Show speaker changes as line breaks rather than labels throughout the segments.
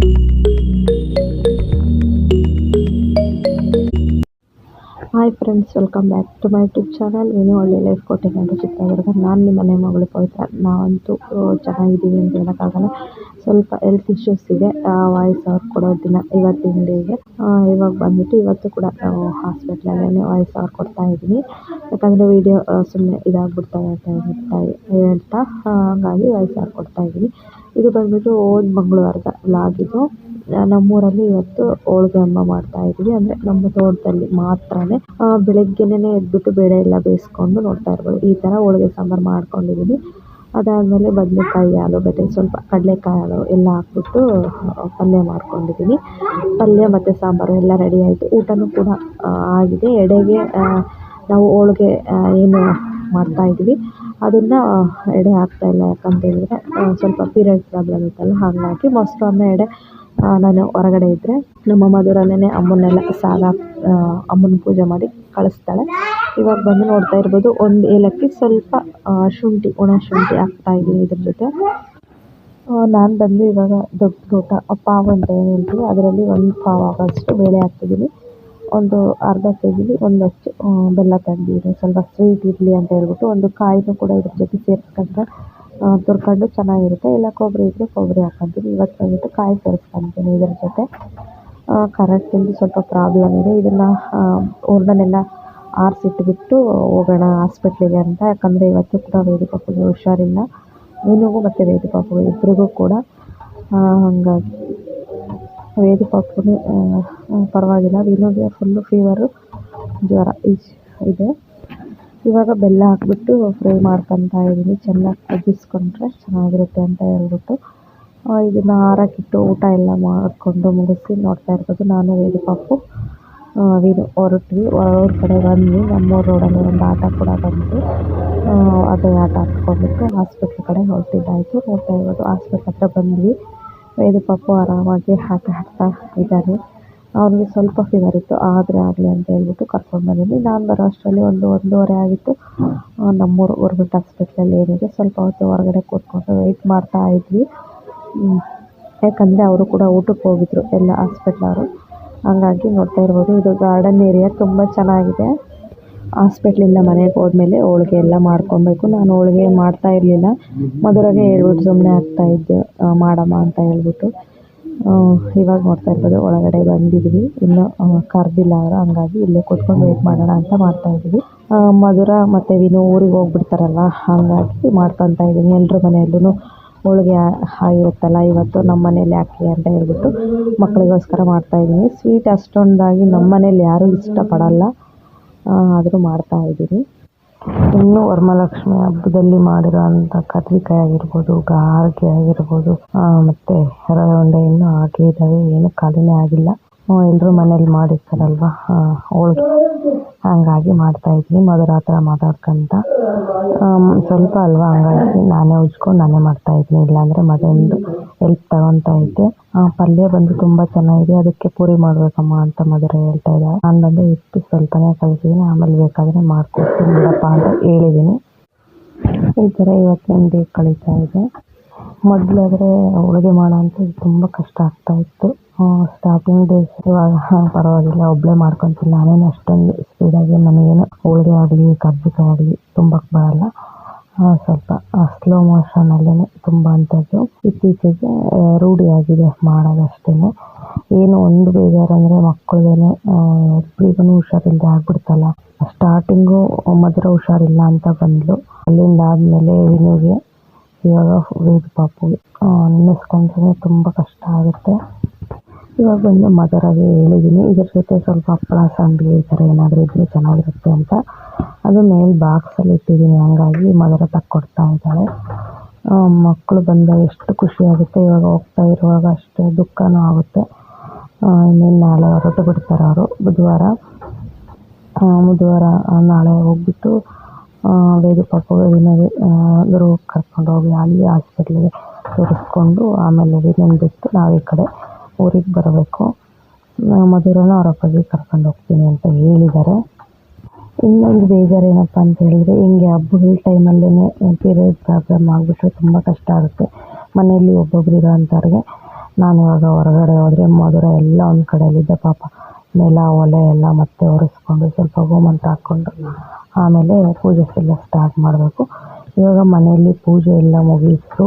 thank you hi friends welcome back to my YouTube channel ಏನು ಒಳ್ಳೆ life ಕೊಟ್ಟಿದ್ದಾರೆ ಚಿತ್ರದುರ್ಗ ನಾನು ನಿಮ್ಮ ಮನೆ ಮಗಳು ಪವಿತ್ರ ನಾವಂತೂ ಚೆನ್ನಾಗಿದ್ದೀವಿ ಅಂತ ಹೇಳೋಕ್ಕಾಗಲ್ಲ. ಸ್ವಲ್ಪ ಹೆಲ್ತ್ ಇಶ್ಯೂಸ್ ಇದೆ. ವಾಯ್ಸ್ ಅವ್ರು ದಿನ, ಇವತ್ತಿನ ಡೇಗೆ. ಇವಾಗ ಬಂದ್ಬಿಟ್ಟು ಇವತ್ತು ಕೂಡ ಹಾಸ್ಪಿಟ್ಲಲ್ಲೇ ವಾಯ್ಸ್ ಅವ್ರು ಕೊಡ್ತಾ ಇದ್ದೀನಿ. ಯಾಕಂದರೆ ವೀಡಿಯೋ ಸುಮ್ಮನೆ ಇದಾಗ್ಬಿಡ್ತವೆ ಅಂತ ಹೇಳ್ತಾ ಹೇಳ್ತಾ ಹಾಗಾಗಿ ವಾಯ್ಸ್ ಅವ್ರು ಕೊಡ್ತಾ ಇದ್ದೀನಿ. ಇದು ಬಂದ್ಬಿಟ್ಟು ಓದ್ ಮಂಗಳವಾರದ ವ್ಲಾಗ್ ಇದು. ನಮ್ಮೂರಲ್ಲಿ ಇವತ್ತು ಹೋಳಿಗೆ ಹಬ್ಬ ಮಾಡ್ತಾ ಇದ್ವಿ ಅಂದರೆ ನಮ್ಮ ತೋಟದಲ್ಲಿ ಮಾತ್ರನೇ ಬೆಳಗ್ಗೆನೇ ಎದ್ಬಿಟ್ಟು ಬೇಳೆ ಎಲ್ಲ ಬೇಯಿಸ್ಕೊಂಡು ನೋಡ್ತಾ ಇರ್ಬೋದು. ಈ ಥರ ಹೋಳಿಗೆ ಸಾಂಬಾರು ಮಾಡ್ಕೊಂಡಿದ್ದೀನಿ ಅದಾದಮೇಲೆ ಬದನೆಕಾಯಿ ಆಲೂಗಡ್ಡೆ ಸ್ವಲ್ಪ ಕಡಲೆಕಾಯಿ ಹಾಲು ಎಲ್ಲ ಹಾಕ್ಬಿಟ್ಟು ಪಲ್ಯ ಮಾಡ್ಕೊಂಡಿದ್ದೀನಿ ಪಲ್ಯ ಮತ್ತು ಸಾಂಬಾರು ಎಲ್ಲ ರೆಡಿ ಆಯಿತು. ಊಟನೂ ಕೂಡ ಆಗಿದೆ. ಎಡೆಗೆ ನಾವು ಹೋಳಿಗೆ ಏನು ಮಾಡ್ತಾ ಇದ್ವಿ ಅದನ್ನು ಎಡೆ ಹಾಕ್ತಾಯಿಲ್ಲ ಯಾಕಂತ ಹೇಳಿದ್ರೆ ಸ್ವಲ್ಪ ಪೀರಿಯಡ್ ಪ್ರಾಬ್ಲಮ್ ಇತ್ತಲ್ಲ, ಹಾಗಾಗಿ ಮೊಸರನ್ನ ಎಡೆ ನಾನು ಹೊರಗಡೆ ಇದ್ದರೆ ನಮ್ಮ ಮಧುರನೇ ಅಮ್ಮನ್ನೆಲ್ಲ ಸಾಲ ಅಮ್ಮನ ಪೂಜೆ ಮಾಡಿ ಕಳಿಸ್ತಾಳೆ. ಇವಾಗ ಬಂದು ನೋಡ್ತಾ ಇರ್ಬೋದು, ಒಂದು ಏಲಕ್ಕಿ ಸ್ವಲ್ಪ ಶುಂಠಿ, ಒಣ ಶುಂಠಿ ಹಾಕ್ತಾ ಇದ್ದೀನಿ ಇದ್ರ ಜೊತೆ. ನಾನು ಬಂದು ಇವಾಗ ದೊಡ್ಡ ಲೋಟ ಪಾವ್ ಅಂತ ಏನು ಹೇಳ್ತೀವಿ, ಅದರಲ್ಲಿ ಒಂದು ಪಾವ್ ಆಗೋಷ್ಟು ಬೇಳೆ ಹಾಕ್ತಿದ್ದೀನಿ. ಒಂದು ಅರ್ಧ ಕೆ ಜಿಲಿ ಒಂದಷ್ಟು ಬೆಲ್ಲ ತೆಗ್ದಿದ್ದೀನಿ ಸ್ವಲ್ಪ ಸ್ವೀಟ್ ಇರಲಿ ಅಂತ ಹೇಳ್ಬಿಟ್ಟು ಒಂದು ಕಾಯಿನೂ ಕೂಡ ಇದ್ರ ಜೊತೆ ಸೇರಿಸ್ಕೊಂಡ್ರೆ ತುರ್ಕೊಂಡು ಚೆನ್ನಾಗಿರುತ್ತೆ. ಇಲ್ಲ, ಕೊಬ್ಬರಿ ಇದ್ದರೆ ಕೊಬ್ಬರಿ ಹಾಕ್ಕೊಂತೀನಿ ಇವತ್ತು ಬಂದ್ಬಿಟ್ಟು ಕಾಯಿ ಸೇರಿಸ್ಕೊಂತೀನಿ ಇದ್ರ ಜೊತೆ. ಕರೆಂಟಿಂದು ಸ್ವಲ್ಪ ಪ್ರಾಬ್ಲಮ್ ಇದೆ. ಇದನ್ನು ಹೂರ್ಣನೆಲ್ಲ ಆರಿಸಿಟ್ಬಿಟ್ಟು ಹೋಗೋಣ ಹಾಸ್ಪಿಟ್ಲಿಗೆ ಅಂತ. ಯಾಕಂದರೆ ಇವತ್ತು ಕೂಡ ವೇದಿ ಪಾಪುಗೆ ಹುಷಾರಿಲ್ಲ. ಮೀನುಗೂ ಮತ್ತು ಪಾಪುಗೆ ಇಬ್ಬರಿಗೂ ಕೂಡ. ಹಾಗಾಗಿ ವೇದಿ ಪಾಪುಗೆ ಪರವಾಗಿಲ್ಲ. ವಿನೋಗೆ ಫುಲ್ಲು ಫೀವರು ಜ್ವರ ಇದೆ. ಇವಾಗ ಬೆಲ್ಲ ಹಾಕಿಬಿಟ್ಟು ಫ್ರೈ ಮಾಡ್ಕೊತಾ ಇದ್ದೀನಿ. ಚೆನ್ನಾಗಿ ಕುದಿಸ್ಕೊಂಡ್ರೆ ಚೆನ್ನಾಗಿರುತ್ತೆ ಅಂತ ಹೇಳ್ಬಿಟ್ಟು ಇದನ್ನು ಆರಕ್ಕಿಟ್ಟು ಊಟ ಎಲ್ಲ ಮಾಡಿಕೊಂಡು ಮುಗಿಸಿ ನೋಡ್ತಾ ಇರ್ಬೋದು. ನಾನು ವೇದಿ ಪಾಪು ವೀನು ಹೊರಟ್ವಿ. ಅವ್ರ ಕಡೆ ಬಂದ್ವಿ. ನಮ್ಮೂರು ರೋಡಲ್ಲಿ ಒಂದು ಆಟ ಕೂಡ ಬಂತು. ಅದೇ ಆಟ ಆಡ್ಕೊಂಡ್ಬಿಟ್ಟು ಹಾಸ್ಪಿಟ್ಲ್ ಕಡೆ ಹೊರಟಿದ್ದಾಯಿತು. ನೋಡ್ತಾ ಇರ್ಬೋದು, ಹಾಸ್ಪಿಟ್ಲ್ ಹತ್ರ ಬಂದ್ವಿ. ವೇದಿ ಪಾಪು ಆರಾಮಾಗಿ ಆಟ ಆಡ್ತಾ ಇದ್ದಾರೆ. ಅವ್ನಿಗೆ ಸ್ವಲ್ಪ ಫೀವರ್ ಇತ್ತು ಆದರೆ ಆಗಲಿ ಅಂತ ಹೇಳ್ಬಿಟ್ಟು ಕರ್ಕೊಂಡು ಬಂದಿದ್ವಿ. ನಾನು ಬರೋ ಅಷ್ಟರಲ್ಲಿ ಒಂದು ಒಂದೂವರೆ ಆಗಿತ್ತು. ನಮ್ಮೂರು ಗೌರ್ಮೆಂಟ್ ಹಾಸ್ಪಿಟ್ಲಲ್ಲಿ ಏನಿದೆ ಸ್ವಲ್ಪ ಹೊತ್ತು ಹೊರಗಡೆ ಕೂತ್ಕೊಂಡು ವೆಯ್ಟ್ ಮಾಡ್ತಾ ಇದ್ವಿ. ಯಾಕಂದರೆ ಅವರು ಕೂಡ ಊಟಕ್ಕೆ ಹೋಗಿದ್ರು ಎಲ್ಲ ಹಾಸ್ಪಿಟ್ಲವರು ಹಾಗಾಗಿ ನೋಡ್ತಾ ಇರ್ಬೋದು ಇದು ಗಾರ್ಡನ್ ಏರಿಯಾ ತುಂಬ ಚೆನ್ನಾಗಿದೆ. ಹಾಸ್ಪಿಟ್ಲಿಂದ ಮನೆಗೆ ಹೋದ್ಮೇಲೆ ಹೋಳಿಗೆ ಎಲ್ಲ ಮಾಡ್ಕೊಬೇಕು. ನಾನು ಹೋಳಿಗೆ ಮಾಡ್ತಾ ಇರಲಿಲ್ಲ. ಮೊದಲಾಗೆ ಹೇಳ್ಬಿಟ್ಟು ಸುಮ್ಮನೆ ಆಗ್ತಾ ಇದ್ದೆ ಆ, ಮಾಡಮ್ಮ ಅಂತ ಹೇಳ್ಬಿಟ್ಟು. ಇವಾಗ ನೋಡ್ತಾ ಇರ್ಬೋದು, ಒಳಗಡೆ ಬಂದಿದ್ವಿ. ಇನ್ನು ಕರೆದಿಲ್ಲ ಅವರು, ಹಂಗಾಗಿ ಇಲ್ಲೇ ಕೂತ್ಕೊಂಡು ವೇಟ್ ಮಾಡೋಣ ಅಂತ ಮಾಡ್ತಾ ಇದ್ದೀವಿ. ಮಧುರ ಮತ್ತು ವಿನು ಊರಿಗೆ ಹೋಗ್ಬಿಡ್ತಾರಲ್ಲ, ಹಾಗಾಗಿ ಮಾಡ್ಕೊತಾ ಇದ್ದೀನಿ. ಎಲ್ಲರ ಮನೆಯಲ್ಲೂ ಹೋಳಿಗೆ ಆಗಿರುತ್ತಲ್ಲ, ಇವತ್ತು ನಮ್ಮ ಮನೇಲಿ ಯಾಕೆ ಅಂತ ಹೇಳ್ಬಿಟ್ಟು ಮಕ್ಕಳಿಗೋಸ್ಕರ ಮಾಡ್ತಾ ಇದ್ದೀನಿ. ಸ್ವೀಟ್ ಅಷ್ಟೊಂದಾಗಿ ನಮ್ಮ ಮನೇಲಿ ಯಾರೂ ಇಷ್ಟಪಡಲ್ಲ ಆದರೂ ಮಾಡ್ತಾ ಇದ್ದೀನಿ. ಇನ್ನು ವರಮಹಾಲಕ್ಷ್ಮಿ ಹಬ್ಬದಲ್ಲಿ ಮಾಡಿರೋಂಥ ಕತ್ರಿಕಾಯಿ ಆಗಿರ್ಬೋದು ಗಾರ್ಗೆ ಆಗಿರ್ಬೋದು ಮತ್ತೆ ಉಂಡೆ ಇನ್ನೂ ಹಾಗೆ ಇದ್ದಾವೆ. ಏನು ಖಾಲಿನೇ ಆಗಿಲ್ಲ. ಎಲ್ಲರೂ ಮನೇಲಿ ಮಾಡಿರ್ತಾರಲ್ವ? ಹೋಳಿಗೆ ಹಂಗಾಗಿ ಮಾಡ್ತಾ ಇದ್ವಿ ಮಧುರ ಆ ಥರ ಮಾತಾಡ್ಕೊಂತ ಸ್ವಲ್ಪ ಅಲ್ವಾ ಹಂಗಾಗಿ ನಾನೇ ಉಜ್ಕೊಂಡು ನಾನೇ ಮಾಡ್ತಾ ಇದ್ದೀನಿ. ಇಲ್ಲಾಂದರೆ ಮತ್ತೊಂದು ಹೆಲ್ಪ್ ತಗೊತಾ ಇದ್ದೆ. ಆ, ಪಲ್ಯ ಬಂದು ತುಂಬ ಚೆನ್ನಾಗಿದೆ. ಅದಕ್ಕೆ ಪೂರಿ ಮಾಡಬೇಕಮ್ಮ ಅಂತ ಮದುವೆ ಹೇಳ್ತಾ ಇದ್ದಾರೆ ನಾನು ಬಂದು ಇಟ್ಟು ಸ್ವಲ್ಪನೇ ಕಲಿಸಿದ್ದೀನಿ ಆಮೇಲೆ ಬೇಕಾದರೆ ಮಾಡ್ಕೊಡ್ತೀನಿ ಬಿಡಪ್ಪ ಅಂತ ಹೇಳಿದ್ದೀನಿ. ಈ ಥರ ಇವತ್ತಿನ ಡೇ ಕಳೀತಾ ಇದೆ. ಮೊದಲಾದರೆ ಹೋಳಿಗೆ ಮಾಡೋ ಅಂತ ತುಂಬ ಕಷ್ಟ ಆಗ್ತಾ ಇತ್ತು. ಸ್ಟಾರ್ಟಿಂಗ್ ಡೇಸ್ ಇವಾಗ ಪರವಾಗಿಲ್ಲ ಒಬ್ಬಳೇ ಮಾಡ್ಕೊತೀನಿ. ನಾನೇನು ಅಷ್ಟೊಂದು ಸ್ಪೀಡಾಗಿ ನನಗೇನು ಹೋಳಿಗೆ ಆಗಲಿ, ಕರ್ಜಿಕಾಯಿ ಆಗಲಿ ತುಂಬಕ್ಕೆ ಬರಲ್ಲ. ಸ್ವಲ್ಪ ಸ್ಲೋ ಮೋಷನಲ್ಲೇ ತುಂಬ ಅಂಥದ್ದು ಇತ್ತೀಚೆಗೆ ರೂಢಿಯಾಗಿದೆ ಮಾಡೋದಷ್ಟೇ ಏನು ಒಂದು ಬೇಜಾರಂದರೆ ಮಕ್ಕಳಿಗೇನೆ ಇಬ್ಬರಿಗೂ ಹುಷಾರಿಲ್ಲದೆ ಆಗ್ಬಿಡ್ತಲ್ಲ. ಸ್ಟಾರ್ಟಿಂಗು ಮಧುರ ಹುಷಾರಿಲ್ಲ ಅಂತ ಬಂದಳು ಅಲ್ಲಿಂದ ಆದಮೇಲೆ ವಿನುಗೆ, ಇವಾಗ ವೇದ ಪಾಪು ನೆನೆಸ್ಕೊಂಡ್ರೆ ತುಂಬ ಕಷ್ಟ ಆಗುತ್ತೆ. ಇವಾಗ ಬಂದು ಮದರಾಗೆ ಹೇಳಿದ್ದೀನಿ ಇದ್ರ ಜೊತೆ ಸ್ವಲ್ಪ ಹಪ್ಪಳ ಸಂಡಿಗೆ ಈ ಥರ ಏನಾದರೂ ಇದ್ದರೆ ಚೆನ್ನಾಗಿರುತ್ತೆ ಅಂತ. ಅದು ಮೇಲೆ ಬಾಕ್ಸಲ್ಲಿ ಇಟ್ಟಿದ್ದೀನಿ ಹಂಗಾಗಿ ಮದರ ತಕ್ಕೊಡ್ತಾ ಇದ್ದಾಳೆ. ಮಕ್ಕಳು ಬಂದಾಗ ಎಷ್ಟು ಖುಷಿ ಆಗುತ್ತೆ. ಇವಾಗ ಹೋಗ್ತಾ ಇರುವಾಗ ಅಷ್ಟೇ ದುಃಖನೂ ಆಗುತ್ತೆ. ಇನ್ನೇನು ನಾಳೆ ಹೊರಟು ಬಿಡ್ತಾರೆ ಅವರು. ಬುಧವಾರ. ಬುಧವಾರ ನಾಳೆ ಹೋಗ್ಬಿಟ್ಟು ಬೇಬಿ ಪಾಪುಗೆ ವಿನೋಗೆ ಗುರು ಕರ್ಕೊಂಡು ಹೋಗಿ ಅಲ್ಲಿ ಹಾಸ್ಪಿಟ್ಲಿಗೆ ತೋರಿಸ್ಕೊಂಡು ಆಮೇಲೆ ಬಿಟ್ಟು ನಾವು ಈ ಕಡೆ ಊರಿಗೆ ಬರಬೇಕು. ಮಧುರನ ಅವ್ರ ಅಪ್ಪಾಜಿ ಕರ್ಕೊಂಡು ಹೋಗ್ತೀನಿ ಅಂತ ಹೇಳಿದ್ದಾರೆ. ಇನ್ನೊಂದು ಬೇಜಾರು ಏನಪ್ಪ ಅಂತ ಹೇಳಿದ್ರೆ, ಹಿಂಗೆ ಹಬ್ಬಗಳ ಟೈಮಲ್ಲೇ ಪೀರಿಯಡ್ ಪ್ರಾಬ್ಲಮ್ ಆಗಿಬಿಟ್ರೆ ತುಂಬ ಕಷ್ಟ ಆಗುತ್ತೆ. ಮನೆಯಲ್ಲಿ ಒಬ್ಬೊಬ್ರು ಇರೋಂಥವ್ರಿಗೆ, ನಾನು ಇವಾಗ ಹೊರಗಡೆ ಹೋದರೆ ಮಧುರ ಎಲ್ಲ ಒಂದು ಕಡೆಯಲ್ಲಿದ್ದ ಪಾಪ. ನೆಲ, ಒಲೆ ಎಲ್ಲ ಮತ್ತೆ ಒರೆಸ್ಕೊಂಡು ಸ್ವಲ್ಪ ಗೋಮಂತ್ರ ಹಾಕ್ಕೊಂಡು ಆಮೇಲೆ ಪೂಜೆ ಎಲ್ಲ ಸ್ಟಾರ್ಟ್ ಮಾಡಬೇಕು. ಇವಾಗ ಮನೆಯಲ್ಲಿ ಪೂಜೆ ಎಲ್ಲ ಮುಗೀತು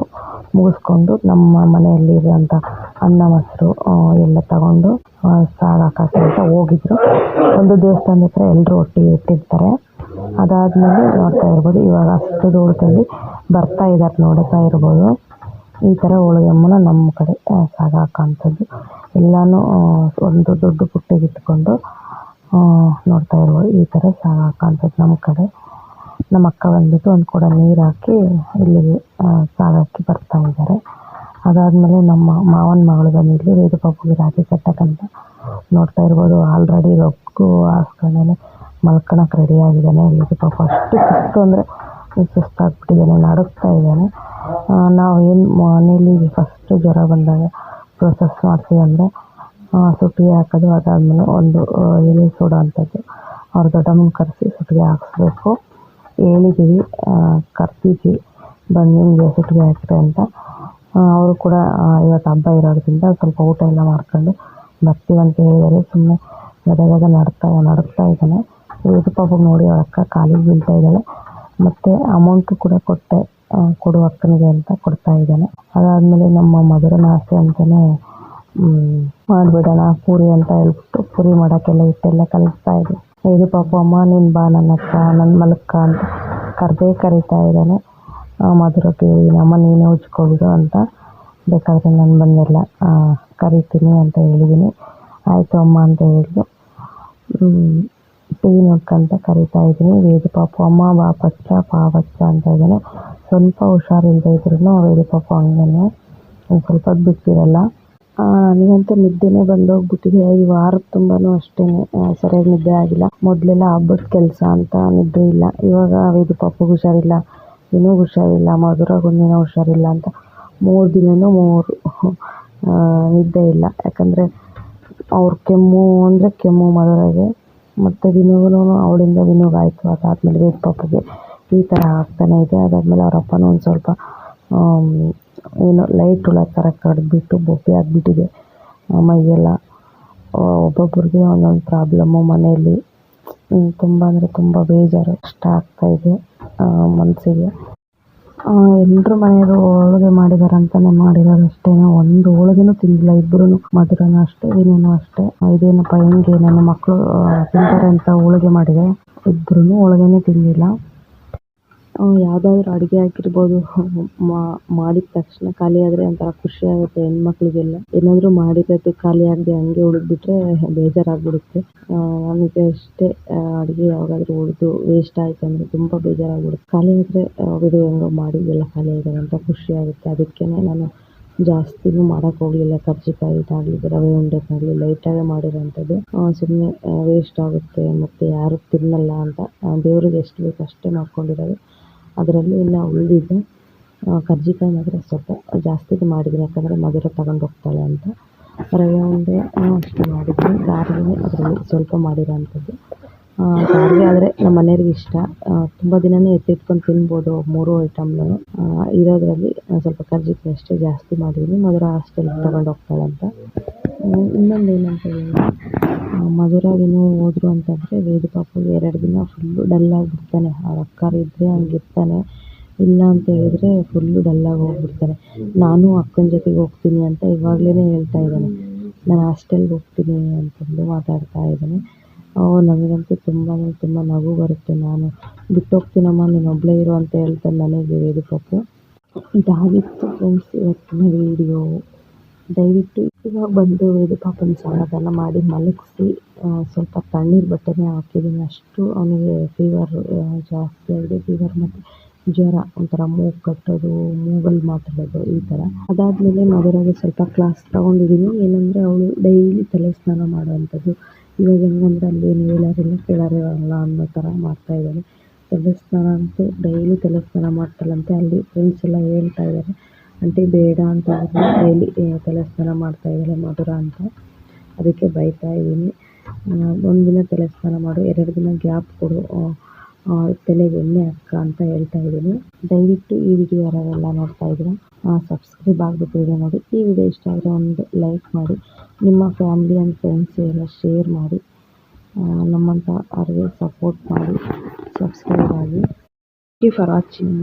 ಮುಗಿಸ್ಕೊಂಡು ನಮ್ಮ ಮನೆಯಲ್ಲಿರುವಂಥ ಅನ್ನ, ಮೊಸರು ಎಲ್ಲ ತಗೊಂಡು ಸಾರು ಹಾಕಕ್ಕೆ ಅಂತ ಹೋಗಿದ್ರು. ಒಂದು ದೇವಸ್ಥಾನದ ಹತ್ರ ಎಲ್ಲರೂ ಒಟ್ಟಿಗೆ ಇಟ್ಟಿರ್ತಾರೆ. ಅದಾದಮೇಲೆ ನೋಡ್ತಾ ಇರ್ಬೋದು, ಇವಾಗ ಅಷ್ಟು ದೂರದಲ್ಲಿ ಬರ್ತಾ ಇದ್ದಾರೆ ನೋಡ್ತಾ ಇರ್ಬೋದು. ಈ ಥರ ಹೋಳಿಗೆಮ್ಮನ ನಮ್ಮ ಕಡೆ ಸಾಗ ಹಾಕೋಂಥದ್ದು ಎಲ್ಲನೂ ಒಂದು ದೊಡ್ಡ ಪುಟ್ಟಿಗೆ ಇಟ್ಕೊಂಡು ನೋಡ್ತಾ ಇರ್ಬೋದು, ಈ ಥರ ಸಾಗ ಹಾಕೋಂಥದ್ದು ನಮ್ಮ ಕಡೆ. ನಮ್ಮ ಅಕ್ಕ ಬಂದ್ಬಿಟ್ಟು ಒಂದು ಕೂಡ ನೀರು ಹಾಕಿ ಇಲ್ಲಿ ಸಾಗಕ್ಕೆ ಬರ್ತಾ ಇದ್ದಾರೆ. ಅದಾದಮೇಲೆ ನಮ್ಮ ಮಾವನ ಮಗಳು ಬಂದಿದ್ಲು ವೇದ ಪಾಪುಗೆ ರಾಖಿ ಕಟ್ಟಕ್ಕಂತ ನೋಡ್ತಾ ಇರ್ಬೋದು. ಆಲ್ರೆಡಿ ರೊಕ್ಕು ಹಾಸ್ಕೊಂಡೇ ಮಲ್ಕೊಳಕ್ಕೆ ರೆಡಿ ಆಗಿದ್ದಾನೆ. ವೇದ ಪಾಪು ಅಷ್ಟು ಸುಸ್ತು ಅಂದರೆ ಸುಸ್ತಾಗ್ಬಿಟ್ಟಿದ್ದಾನೆ, ನಡುಗ್ತಾ ಇದ್ದಾನೆ. ನಾವು ಏನು ಮನೇಲಿ ಫಸ್ಟ್ ಜ್ವರ ಬಂದಾಗ ಪ್ರೊಸೆಸ್ ಮಾಡ್ತೀವಿ ಅಂದರೆ ಸುಟ್ಟಿಗೆ ಹಾಕೋದು. ಅದಾದಮೇಲೆ ಒಂದು ಎಲೆ ಸೋಡೋ ಅಂಥದ್ದು. ಅವ್ರ ದೊಡ್ಡಮ್ಮನ ಕರೆಸಿ ಸುಟ್ಟಿಗೆ ಹಾಕಿಸ್ಬೇಕು. ಹೇಳಿದ್ದೀವಿ. ಕರ್ತಿದ್ವಿ ಬಂದು ನಿಮಗೆ ಸುತ್ತಿಗೆ ಹಾಕಿದೆ ಅಂತ. ಅವರು ಕೂಡ ಇವತ್ತು ಹಬ್ಬ ಇರೋದ್ರಿಂದ ಸ್ವಲ್ಪ ಊಟ ಎಲ್ಲ ಮಾಡ್ಕೊಂಡು ಬರ್ತೀವಿ ಅಂತ ಹೇಳಿದ್ದಾರೆ. ಸುಮ್ಮನೆ ಗದ ಗದ ನಡ್ತಾ ನಡುಗ್ತಾ ಇದ್ದಾನೆ. ಇದು ಪಾಪ ನೋಡಿ ಅವ್ರ ಅಕ್ಕ ಕಾಲಿಗೆ ಬೀಳ್ತಾ ಇದ್ದಾಳೆ. ಮತ್ತು ಅಮೌಂಟು ಕೂಡ ಕೊಟ್ಟೆ ಕೊಡು ಅಕ್ಕನಿಗೆ ಅಂತ ಕೊಡ್ತಾ ಇದ್ದಾನೆ. ಅದಾದಮೇಲೆ ನಮ್ಮ ಮಧುರನ ಆಸೆ ಅಂತಲೇ ಮಾಡಿಬಿಡೋಣ, ಪೂರಿ ಅಂತ ಹೇಳ್ಬಿಟ್ಟು ಪೂರಿ ಮಾಡೋಕ್ಕೆಲ್ಲ ಹಿಟ್ಟೆಲ್ಲ ಕಲಿಸ್ತಾ ಇದ್ದೆ ಇದು ಪಾಪ ಅಮ್ಮ, ನೀನು ಬಾ, ನನ್ನ ಹತ್ರ ನನ್ನ ಮಲಕ್ಕ ಅಂತ ಕರೆದೇ ಕರಿತಾ ಇದ್ದಾನೆ. ಮಧುರ ಕೇಳಿದ್ದೀನಿ ಅಮ್ಮ ನೀನೇ ಉಜ್ಕೊಬಿಡು ಅಂತ ಬೇಕಾದರೆ ನಾನು ಬಂದೆಲ್ಲ ಕರಿತೀನಿ ಅಂತ ಹೇಳಿದ್ದೀನಿ. ಆಯಿತು ಅಮ್ಮ ಅಂತ ಹೇಳಿದ್ರು ಟೀ ನೋಡ್ಕೊಂತ ಕರಿತಾ ಇದ್ದೀನಿ. ವೇದು ಪಾಪು ಅಮ್ಮ, ಬಾ ಪಚ್ಚ ಅಂತ ಇದ್ದಾನೆ. ಸ್ವಲ್ಪ ಹುಷಾರಿಲ್ಲದೆ ಇದ್ರೂ ವೇದು ಪಾಪು ಹಂಗೇನೆ. ಒಂದು ಸ್ವಲ್ಪ ಬಿಟ್ಟಿರಲ್ಲ. ನನಗಂತೂ ನಿದ್ದೆನೇ ಬಂದೋಗ್ಬಿಟ್ಟಿದೆ ಈ ವಾರ ತುಂಬಾನು ಅಷ್ಟೇ ಸರಿಯಾಗಿ ನಿದ್ದೆ ಆಗಿಲ್ಲ. ಮೊದಲೆಲ್ಲ ಹಬ್ಬದ ಕೆಲಸ ಅಂತ ನಿದ್ದೆ ಇಲ್ಲ. ಇವಾಗ ಇದು ಪಾಪುಗೆ ಹುಷಾರಿಲ್ಲ, ಇನ್ನೂ ಹುಷಾರಿಲ್ಲ, ಮಧುರಾಗ ಒಂದಿನ ಹುಷಾರಿಲ್ಲ ಅಂತ. ಮೂರು ದಿನವೂ ಮೂರು ನಿದ್ದೆ ಇಲ್ಲ. ಯಾಕಂದರೆ ಅವ್ರ ಕೆಮ್ಮು ಅಂದರೆ ಕೆಮ್ಮು ಮಧುರಾಗೆ, ಮತ್ತು ವಿನೋಗನೂ ಅವಳಿಂದ ವಿನೋಗ ಆಯಿತು. ಅದಾದಮೇಲೆ ಪಪ್ಪಗೆ ಪಾಪುಗೆ ಈ ಥರ ಆಗ್ತಾನೆ ಇದೆ. ಅದಾದಮೇಲೆ ಅವರಪ್ಪನೂ ಒಂದು ಸ್ವಲ್ಪ ಏನೋ ಲೈಟ್ ಹುಳ ಥರ ಕಡಿದ್ಬಿಟ್ಟು ಬೊಬ್ಬೆ ಆಗಿಬಿಟ್ಟಿದೆ. ಮೈಯೆಲ್ಲ. ಒಬ್ಬೊಬ್ರಿಗೆ ಒಂದೊಂದು ಪ್ರಾಬ್ಲಮ್ಮು ಮನೆಯಲ್ಲಿ. ತುಂಬ ಅಂದರೆ ತುಂಬ ಬೇಜಾರು. ಕಷ್ಟ ಆಗ್ತಾಯಿದೆ ಮನಸ್ಸಿಗೆ ಎಲ್ಲರೂ ಮನೆಯವರು ಹೋಳಿಗೆ ಮಾಡಿದ್ದಾರೆ ಅಂತಲೇ ಮಾಡಿರೋದು ಅಷ್ಟೇ. ಒಂದು ಹೋಳಿಗೆನೂ ತಿಂದಿಲ್ಲ ಇಬ್ಬರೂ ಮಧುರನೂ ಅಷ್ಟೇ ಏನೇನು ಅಷ್ಟೇ. ಇದೇನಪ್ಪ, ಹೆಂಗೆ? ನನ್ನ ಮಕ್ಕಳು ತಿಂತಾರೆ ಅಂತ ಹೋಳಿಗೆ ಮಾಡಿದೆ. ಇಬ್ಬರೂ ಹೋಳಿಗೆನೇ ತಿಂದಿಲ್ಲ. ಯಾವುದಾದ್ರೂ ಅಡುಗೆ ಆಗಿರ್ಬೋದು ಮಾಡಿದ ತಕ್ಷಣ ಖಾಲಿಯಾದರೆ ಒಂಥರ ಖುಷಿ ಆಗುತ್ತೆ ಹೆಣ್ಮಕ್ಳಿಗೆಲ್ಲ. ಏನಾದರೂ ಮಾಡಿರೋದು ಖಾಲಿ ಆಗದೆ ಹಂಗೆ ಉಳಿದ್ಬಿಟ್ರೆ ಬೇಜಾರಾಗ್ಬಿಡುತ್ತೆ. ನನಗೆ ಅಷ್ಟೇ ಅಡುಗೆ ಯಾವಾಗಾದರೂ ಉಳಿದು ವೇಸ್ಟ್ ಆಯಿತು ಅಂದರೆ ತುಂಬ ಬೇಜಾರಾಗ್ಬಿಡುತ್ತೆ. ಆದರೆ ಬಿಡು, ಹೆಂಗೋ ಖಾಲಿ ಆಗಿದೆ ಅಂತ ಖುಷಿ ಆಗುತ್ತೆ. ಅದಕ್ಕೇ ನಾನು ಜಾಸ್ತಿನೂ ಮಾಡೋಕ್ಕೆ ಹೋಗಲಿಲ್ಲ. ಕರ್ಜಿಕಾಯಿ ಇದಾಗಲಿ, ರವೆ ಉಂಡೆಗಾಗಲಿ ಲೈಟಾಗೇ ಮಾಡಿರೋಂಥದ್ದು. ಸುಮ್ಮನೆ ವೇಸ್ಟ್ ಆಗುತ್ತೆ. ಮತ್ತು ಯಾರೂ ತಿನ್ನಲ್ಲ ಅಂತ ದೇವ್ರಿಗೆ ಎಷ್ಟು ಬೇಕು ಅಷ್ಟೇ ಮಾಡ್ಕೊಂಡಿರೋದು. ಅದರಲ್ಲಿ ಇನ್ನು ಉಳಿದಿದೆ. ಕರ್ಜಿಕಾಯಿ ಮಾತ್ರ ಸ್ವಲ್ಪ ಜಾಸ್ತಿನೇ ಮಾಡಿದ್ದೀನಿ, ಯಾಕಂದರೆ ಮಧುರ ತಗೊಂಡು ಹೋಗ್ತಾಳೆ ಅಂತ. ರವೆ ಉಂಡೆ ಅಷ್ಟು ಮಾಡಿದ್ದೀನಿ. ಸಾರಿಗೆ ಅದರಲ್ಲಿ ಸ್ವಲ್ಪ ಮಾಡಿರೋಂಥದ್ದು. ಸಾರಿಗೆ ಆದರೆ ನಮ್ಮ ಮನೆಯವ್ರಿಗೆ ಇಷ್ಟ. ತುಂಬ ದಿನವೇ ಎತ್ತಿಟ್ಕೊಂಡು ತಿನ್ಬೋದು ಮೂರು ಐಟಮ್ನೂ ಇರೋದರಲ್ಲಿ ಸ್ವಲ್ಪ ಕರ್ಜಿಕಾಯಿ ಅಷ್ಟೇ ಜಾಸ್ತಿ ಮಾಡಿದ್ದೀನಿ. ಮಧುರ ಹಾಸ್ಟೆಲ್ಗೆ ತಗೊಂಡು ಹೋಗ್ತಾಳೆ ಅಂತ. ಇನ್ನೊಂದು ಏನಂತ ಹೇಳಿದ್ರೆ ಮಧುರಾಗಿನೂ ಹೋದರು ಅಂತಂದರೆ ವೇದು ಪಾಪುಗೆ ಎರಡು ದಿನ ಫುಲ್ಲು ಡಲ್ಲಾಗಿಬಿಡ್ತಾನೆ ಅವ್ರ ಅಕ್ಕಾರು ಇದ್ದರೆ ಹಂಗಿರ್ತಾನೆ ಇಲ್ಲ ಅಂತ ಹೇಳಿದ್ರೆ ಫುಲ್ಲು ಡಲ್ಲಾಗಿ ಹೋಗ್ಬಿಡ್ತಾನೆ. ನಾನು ಅಕ್ಕನ ಜೊತೆಗೆ ಹೋಗ್ತೀನಿ ಅಂತ ಇವಾಗಲೇ ಹೇಳ್ತಾ ಇದ್ದಾನೆ. ನಾನು ಹಾಸ್ಟೆಲ್ಗೆ ಹೋಗ್ತೀನಿ ಅಂತಂದು ಮಾತಾಡ್ತಾ ಇದ್ದಾನೆ. ನನಗಂತೂ ತುಂಬ ತುಂಬ ನಗು ಬರುತ್ತೆ ನಾನು. ಬಿಟ್ಟು ಹೋಗ್ತೀನಮ್ಮ ನೀನು ಒಬ್ಬಳೇ ಇರು ಅಂತ ಹೇಳ್ತಾನೆ ನನಗೆ ವೇದು ಪಾಪು ಇದಾಗಿತ್ತು ಫ್ರೆಂಡ್ಸ್ ಇವತ್ತಿನ ವೀಡಿಯೋ ದಯವಿಟ್ಟು ಇವಾಗ ಬಂದು ಇದು ಪಾಪನ ಸಮಾಧಾನ ಮಾಡಿ ಮಲಗಿಸಿ ಸ್ವಲ್ಪ ತಣ್ಣೀರು ಬಟ್ಟೆನೇ ಹಾಕಿದ್ದೀನಿ. ಅಷ್ಟು ಅವನಿಗೆ ಫೀವರ್ ಜಾಸ್ತಿ ಆಗಿದೆ. ಫೀವರ್ ಮತ್ತು ಜ್ವರ, ಒಂಥರ ಮೂಗು ಕಟ್ಟೋದು ಮೂಗಲ್ಲಿ ಮಾತಾಡೋದು ಈ ಥರ ಅದಾದಮೇಲೆ ಮಧುರಾಗೆ ಸ್ವಲ್ಪ ಕ್ಲಾಸ್ ತೊಗೊಂಡಿದ್ದೀನಿ. ಏನಂದರೆ ಅವಳು ಡೈಲಿ ತಲೆ ಸ್ನಾನ ಮಾಡುವಂಥದ್ದು. ಇವಾಗ ಹೆಂಗಂದ್ರೆ ಅಲ್ಲೇನು ಹೇಳೋರಿಲ್ಲ ಕೇಳೋರಿಲ್ಲ ಅನ್ನೋ ಥರ ಮಾಡ್ತಾಯಿದ್ದಾಳೆ ತಲೆ ಸ್ನಾನ ಅಂತೂ ಡೈಲಿ ತಲೆ ಸ್ನಾನ ಮಾಡ್ತಾಳಂತೆ. ಅಲ್ಲಿ ಫ್ರೆಂಡ್ಸ್ ಎಲ್ಲ ಹೇಳ್ತಾ ಇದ್ದಾರೆ. ಆಂಟಿ ಬೇಡ ಅಂತ ಡೈಲಿ ತಲೆಸ್ನಾನ ಮಾಡ್ತಾ ಇದ್ದಾಳೆ ಮಧುರ ಅಂತ. ಅದಕ್ಕೆ ಬೈತಾ ಇದ್ದೀನಿ. ಒಂದು ದಿನ ತಲೆಸ್ನಾನ ಮಾಡು, ಎರಡು ದಿನ ಗ್ಯಾಪ್ ಕೊಡು ತಲೆಗೆ ಎಣ್ಣೆ ಹಾಕ ಅಂತ ಹೇಳ್ತಾ ಇದ್ದೀನಿ. ದಯವಿಟ್ಟು ಈ ವಿಡಿಯೋ ಯಾರೆಲ್ಲ ನೋಡ್ತಾ ಇದ್ದೀರಾ ಸಬ್ಸ್ಕ್ರೈಬ್ ಆಗಬೇಕು ವಿಡಿಯೋ ನೋಡಿ. ಈ ವಿಡಿಯೋ ಇಷ್ಟ ಆದರೆ ಒಂದು ಲೈಕ್ ಮಾಡಿ, ನಿಮ್ಮ ಫ್ಯಾಮಿಲಿ ಆ್ಯಂಡ್ ಫ್ರೆಂಡ್ಸ್ ಎಲ್ಲ ಶೇರ್ ಮಾಡಿ ನಮ್ಮಂಥ ಅವ್ರಿಗೆ ಸಪೋರ್ಟ್ ಮಾಡಿ, ಸಬ್ಸ್ಕ್ರೈಬ್ ಆಗಿ. Thank for watching